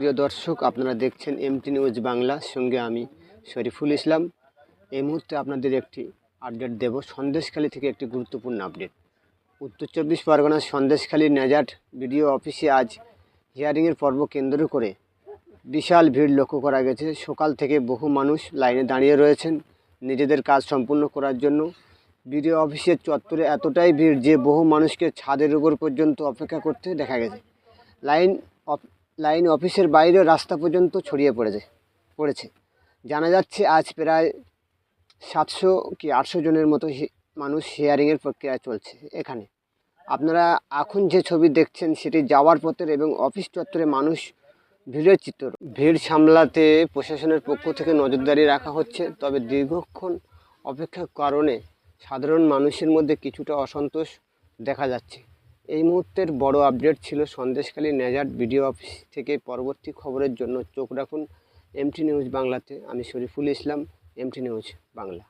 প্রিয় দর্শক, আপনারা দেখছেন এমটি নিউজ বাংলা সঙ্গে আমি শরীফুল ইসলাম। এই মুহূর্তে আপনাদের একটি আপডেট দেব। সন্দেশখালী থেকে একটি গুরুত্বপূর্ণ আপডেট। উত্তর চব্বিশ পরগনার সন্দেশখালী নেজাট বিডিও অফিসে আজ হিয়ারিংয়ের পর্ব কেন্দ্র করে বিশাল ভিড় লক্ষ্য করা গেছে। সকাল থেকে বহু মানুষ লাইনে দাঁড়িয়ে রয়েছেন নিজেদের কাজ সম্পূর্ণ করার জন্য। বিডিও অফিসের চত্বরে এতটাই ভিড় যে বহু মানুষকে ছাদের উপর পর্যন্ত অপেক্ষা করতে দেখা গেছে। লাইন লাইন অফিসের বাইরে রাস্তা পর্যন্ত ছড়িয়ে পড়েছে পড়েছে। জানা যাচ্ছে আজ প্রায় সাতশো কি আটশো জনের মতো মানুষ হিয়ারিংয়ের প্রক্রিয়া চলছে এখানে। আপনারা এখন যে ছবি দেখছেন সেটি যাওয়ার পথের এবং অফিস চত্বরে মানুষ ভিড়ের চিত্র। ভিড় সামলাতে প্রশাসনের পক্ষ থেকে নজরদারি রাখা হচ্ছে, তবে দীর্ঘক্ষণ অপেক্ষার কারণে সাধারণ মানুষের মধ্যে কিছুটা অসন্তোষ দেখা যাচ্ছে। এই মুহূর্তের বড় আপডেট ছিল সন্দেশখালী নেজার ভিডিও অফিস থেকে পরবর্তী খবরের জন্য চোখ রাখুন এমটি নিউজ বাংলাতে। আমি শরীফুল ইসলাম, এমটি নিউজ বাংলা।